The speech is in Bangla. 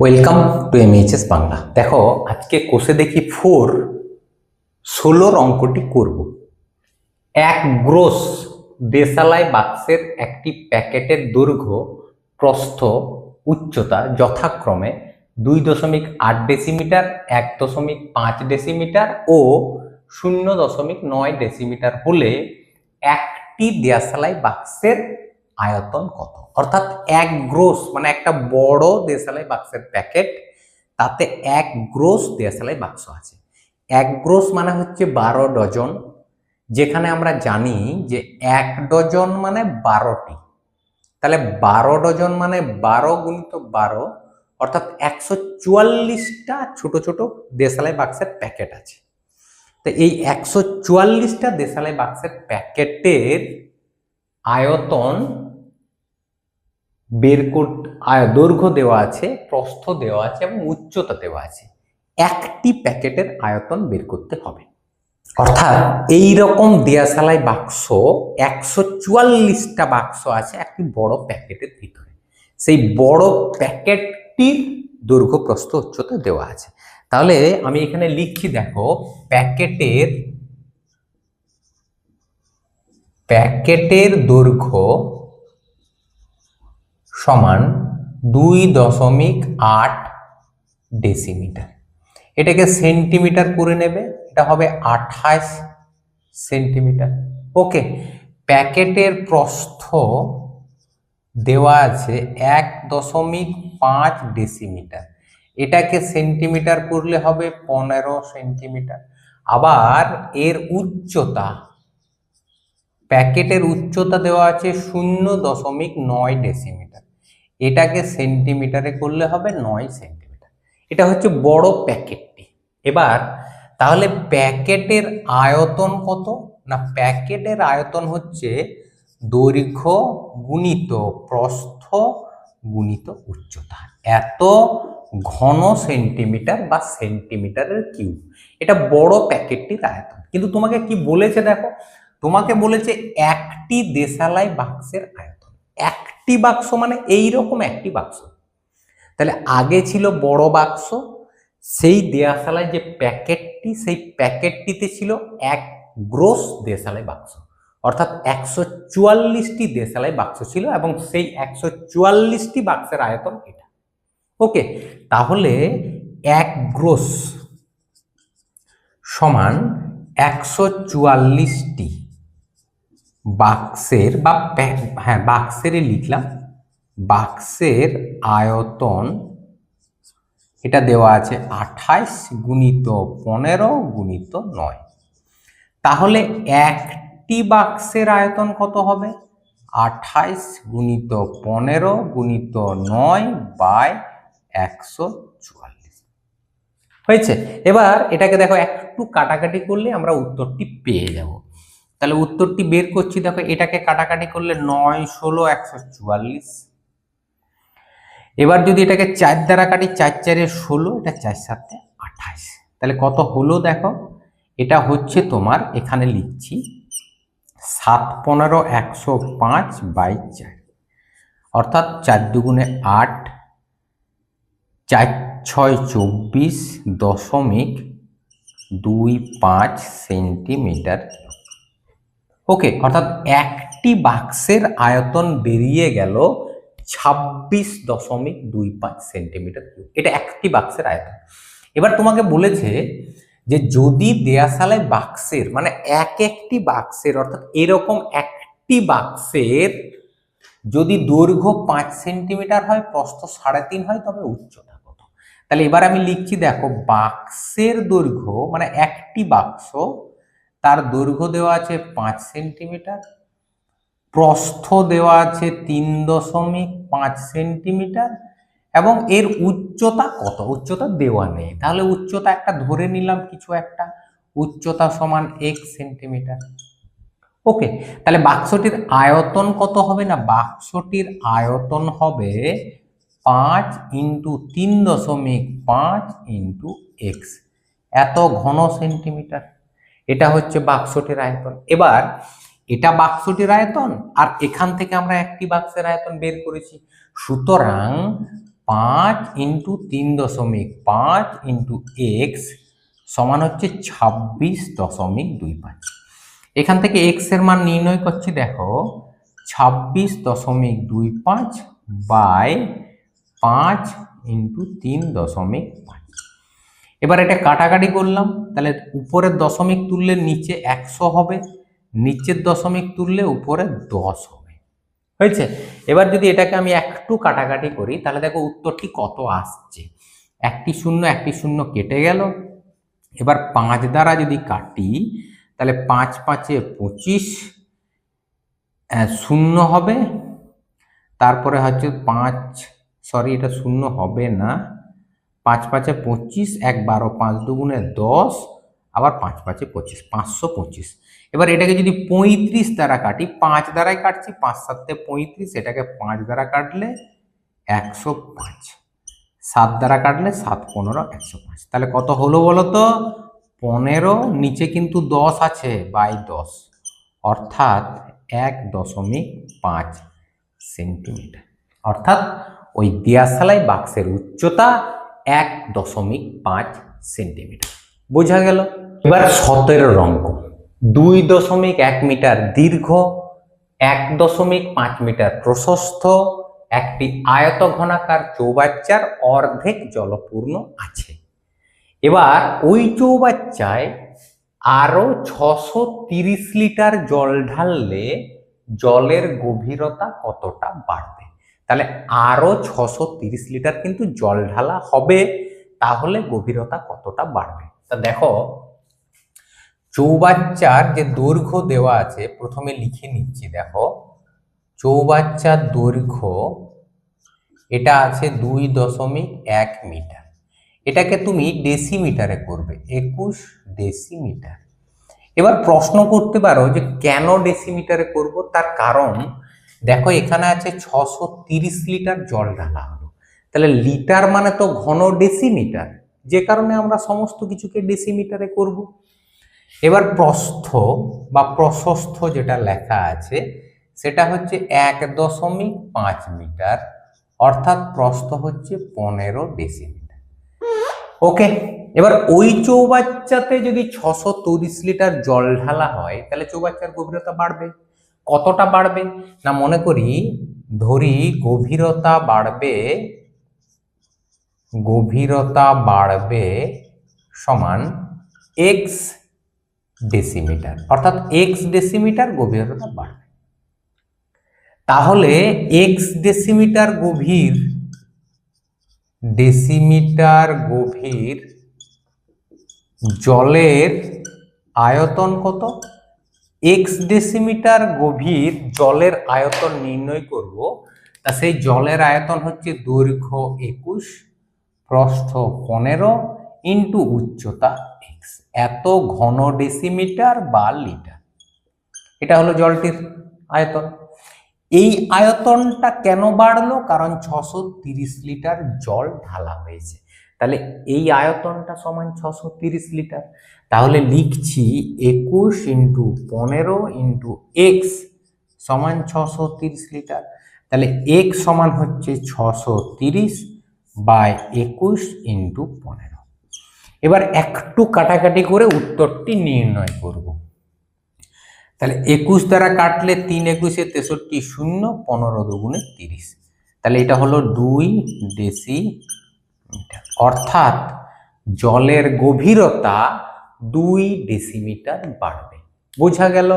Welcome to M MHS Bangla দেখো, আজকে কোষে দেখি ফোর ষোলোর অঙ্কটি করব। এক গ্রোস দেশালাই বাক্সের একটি প্যাকেটের দৈর্ঘ্য, প্রস্থ, উচ্চতা যথাক্রমে দুই দশমিক আট ডেসিমিটার, এক দশমিক পাঁচ ডেসিমিটার ও শূন্য দশমিক নয় ডেসিমিটার হলে একটি দেশালাই বাক্সের আয়তন কত? অর্থাৎ এক গ্রোস মানে একটা বড় দেশালাই বাক্সের প্যাকেট, তাতে এক গ্রোস দেশালাই বাক্স আছে। এক গ্রোস মানে হচ্ছে বারো ডজন, যেখানে আমরা জানি যে এক ডজন মানে বারোটি। তাহলে বারো ডজন মানে বারো গুণিত বারো, অর্থাৎ একশো চুয়াল্লিশটা ছোট ছোট দেশালাই বাক্সের প্যাকেট আছে। তো এই একশো চুয়াল্লিশটা দেশালাই বাক্সের প্যাকেটের আয়তন বের করতে দৈর্ঘ্য দেওয়া আছে, প্রস্থ দেওয়া আছে এবং উচ্চতা দেওয়া আছে। একটি প্যাকেটের আয়তন বের করতে হবে। অর্থাৎ এই রকম দেয়াশালাই বাক্স, একশো চুয়াল্লিশটা বাক্স আছে একটি বড় প্যাকেটের ভিতরে। সেই বড় প্যাকেটটির দৈর্ঘ্য, প্রস্থ, উচ্চতা দেওয়া আছে। তাহলে আমি এখানে লিখছি, দেখো, প্যাকেটের প্যাকেটের দৈর্ঘ্য সমান দুই দশমিক আট ডেসিমিটার। এটাকে সেন্টিমিটার করে নেবে, এটা হবে আঠাশ সেন্টিমিটার। ওকে, প্যাকেটের প্রস্থ দেওয়া আছে এক দশমিক পাঁচ ডেসিমিটার। এটাকে সেন্টিমিটার করলে হবে পনেরো সেন্টিমিটার। আবার এর উচ্চতা, প্যাকেটের উচ্চতা দেওয়া আছে শূন্য দশমিক নয় ডেসিমিটার। এটাকে সেন্টিমিটারে করলে হবে নয় সেন্টিমিটার। এটা হচ্ছে বড় প্যাকেটটি। এবার, তাহলে প্যাকেটের আয়তন কত? না, প্যাকেটের আয়তন হচ্ছে দৈর্ঘ্য গুণিত প্রস্থ গুণিত উচ্চতা। এত ঘন সেন্টিমিটার বা সেন্টিমিটারের কিউব। এটা বড় প্যাকেটটির আয়তন। কিন্তু তোমাকে কি বলেছে দেখো? তোমাকে বলেছে একটি দেশালাই বাক্সের আয়তন। একটি বাক্স মানে এই রকম একটি বাক্স। তাহলে আগে ছিল বড় বাক্স, সেই দেয়াশালাই যে প্যাকেটটি, সেই প্যাকেটটিতে ছিল এক গ্রোস দেশালাই বাক্স। অর্থাৎ একশো চুয়াল্লিশটি দেশালাই বাক্স ছিল এবং সেই একশো চুয়াল্লিশটি বাক্সের আয়তন এটা। ওকে, তাহলে এক গ্রোস সমান একশো চুয়াল্লিশটি। বাক্সের বা হ্যাঁ বাক্সেরই লিখলাম। বাক্সের আয়তন, এটা দেওয়া আছে আঠাইশ গুণিত পনেরো গুণিত নয়। তাহলে একটি বাক্সের আয়তন কত হবে? আঠাইশ গুণিত পনেরো গুণিত নয় বাই একশো চুয়াল্লিশ। হয়েছে? এবার এটাকে দেখো, একটু কাটাকাটি করলে আমরা উত্তরটি পেয়ে যাব। তাহলে উত্তরটি বের করছি, দেখো এটাকে কাটাকাটি করলে নয়, ষোলো, একশো চুয়াল্লিশ। এবার যদি এটাকে চার দ্বারা কাটি, চার চারে ষোলো, এটা চার সাতে আঠাশ। তাহলে কত হলো দেখো? এটা হচ্ছে তোমার, এখানে লিখছি, সাত পনেরো, একশো পাঁচ বাই চার। অর্থাৎ চার দুগুণে আট, চার ছয় চব্বিশ দশমিক দুই পাঁচ সেন্টিমিটার। ওকে অর্থাৎ একটি বাক্সের আয়তন বেরিয়ে গেল ছাব্বিশ দশমিক দুই পাঁচ সেন্টিমিটার এটা একটি বাক্সের আয়তন। এবার তোমাকে বলেছে যে যদি দেয়াশালায় বাক্সের মানে এক একটি বাক্সের, অর্থাৎ এরকম একটি বাক্সের যদি দৈর্ঘ্য পাঁচ সেন্টিমিটার হয়, প্রস্থ সাড়ে তিন হয়, তবে উচ্চতা কত তাহলে এবার আমি লিখছি, দেখো, বাক্সের দৈর্ঘ্য মানে একটি বাক্স তার দৈর্ঘ্য দেওয়া আছে পাঁচ সেন্টিমিটার, প্রস্থ দেওয়া আছে তিন দশমিক পাঁচ সেন্টিমিটার, এবং এর উচ্চতা কত? উচ্চতা দেওয়া নেই। তাহলে উচ্চতা একটা ধরে নিলাম কিছু একটা, উচ্চতা সমান এক সেন্টিমিটার। ওকে, তাহলে বাক্সটির আয়তন কত হবে না? বাক্সটির আয়তন হবে পাঁচ ইন্টু তিন দশমিক পাঁচ ইন্টু এক্স। এত ঘন সেন্টিমিটার। এটা হচ্ছে বাক্সটির আয়তন। এবার এটা বাক্সটির আয়তন আর এখান থেকে আমরা একটি বাক্সের আয়তন বের করেছি। সুতরাং পাঁচ ইন্টু তিন দশমিক, পাঁচ ইন্টু এক্স সমান হচ্ছে ছাব্বিশ দশমিক দুই পাঁচ। এখান থেকে এক্সের মান নির্ণয় করছি, দেখো, ছাব্বিশ দশমিক দুই পাঁচ বাই পাঁচ ইন্টু তিন দশমিক পাঁচ। এবার এটা কাটাকাটি করলাম, তাহলে উপরের দশমিক তুললে নিচে একশো হবে, নিচের দশমিক তুললে উপরে দশ হবে। হয়েছে? এবার যদি এটাকে আমি একটু কাটাকাটি করি, তাহলে দেখো উত্তরটি কত আসছে? একটি শূন্য একটি শূন্য কেটে গেল। এবার পাঁচ দ্বারা যদি কাটি, তাহলে পাঁচ পাঁচে পঁচিশ শূন্য হবে। তারপরে হচ্ছে পাঁচ, সরি, এটা শূন্য হবে না। পাঁচ পাঁচে পঁচিশ, এক বারো পাঁচ দুগুণে দশ, আবার পাঁচ পাঁচে পঁচিশ, পাঁচশো পঁচিশ। এবার এটাকে যদি পঁয়ত্রিশ দ্বারা কাটি, পাঁচ দ্বারাই কাটছি, পাঁচ সাতে পঁয়ত্রিশ, এটাকে পাঁচ দ্বারা কাটলে একশো পাঁচ। সাত দ্বারা কাটলে সাত পনেরো, একশো পাঁচ। তাহলে কত হলো বলো তো? পনেরো, নিচে কিন্তু দশ আছে, বাই দশ। অর্থাৎ এক দশমিক পাঁচ সেন্টিমিটার। অর্থাৎ ওই দিয়াশালাই বাক্সের উচ্চতা এক দশমিক পাঁচ সেন্টিমিটার। বোঝা গেল? এবার সতেরো অঙ্ক দুই দশমিক এক মিটার দীর্ঘ, এক দশমিক পাঁচ মিটার প্রশস্ত, একটি আয়ত ঘনাকার চৌবাচ্চার অর্ধেক জলপূর্ণ আছে। এবার ওই চৌবাচ্চায় আরও ছশো লিটার জল ঢাললে জলের গভীরতা কতটা বাড়বে? তাহলে আরও ছশো তিরিশ লিটার কিন্তু জল ঢালা হবে, তাহলে গভীরতা কতটা বাড়বে? তা দেখো, চৌবাচ্চার যে দৈর্ঘ্য দেওয়া আছে, প্রথমে লিখে নিচ্ছি, দেখো। চৌবাচ্চার দৈর্ঘ্য, এটা আছে দুই দশমিক এক মিটার। এটাকে তুমি ডেসিমিটারে করবে, একুশ ডেসিমিটার। এবার প্রশ্ন করতে পারো যে কেন ডেসিমিটারে করব, তার কারণ দেখো, এখানে আছে ছশো লিটার জল ঢালা হলো। তাহলে লিটার মানে তো ঘন ডেসিমিটার যে কারণে আমরা সমস্ত কিছুকে ডেসিমিটারে করব। এবার প্রস্থ বা প্রশস্ত যেটা লেখা আছে, সেটা হচ্ছে এক দশমিক পাঁচ মিটার, অর্থাৎ প্রস্থ হচ্ছে পনেরো ডেসিমিটার ওকে, এবার ওই চৌবাচ্চাতে যদি ছশো লিটার জল ঢালা হয়, তাহলে চৌবাচ্চার গভীরতা বাড়বে। কতটা বাড়বে? না মনে করি ধরি গভীরতা বাড়বে গভীরতা বাড়বে সমান এক্স ডেসিমিটার অর্থাৎ এক্স ডেসিমিটার গভীরতা বাড়বে। তাহলে এক্স ডেসিমিটার গভীর ডেসিমিটার গভীর জলের আয়তন কত? এক্স ডেসিমিটার গভীর জলের আয়তন নির্ণয় করব। তা সেই জলের আয়তন হচ্ছে দৈর্ঘ্য একুশ প্রস্থ পনেরো ইন্টু উচ্চতা এক্স এত ঘন ডেসিমিটার বা লিটার এটা হলো জলটির আয়তন। এই আয়তনটা কেন বাড়লো? কারণ ছশো লিটার জল ঢালা হয়েছে। তাহলে এই আয়তনটা সমান ছশো তিরিশ লিটার। তাহলে লিখছি একুশ ইন্টু পনেরো ইন্টু এক্স সমান ছশো তিরিশ লিটার। তাহলে এক্স সমান হচ্ছে ছশো তিরিশ বাই একুশ ইন্টু পনেরো। এবার একটু কাটাকাটি করে উত্তরটি নির্ণয় করব। তাহলে একুশ দ্বারা কাটলে তিন একুশে তেষট্টি শূন্য, পনেরো দুগুণে তিরিশ। তাহলে এটা হলো দুই ডেসি অর্থাৎ জলের গভীরতা দুই ডেসিমিটার বাড়বে। বোঝা গেল?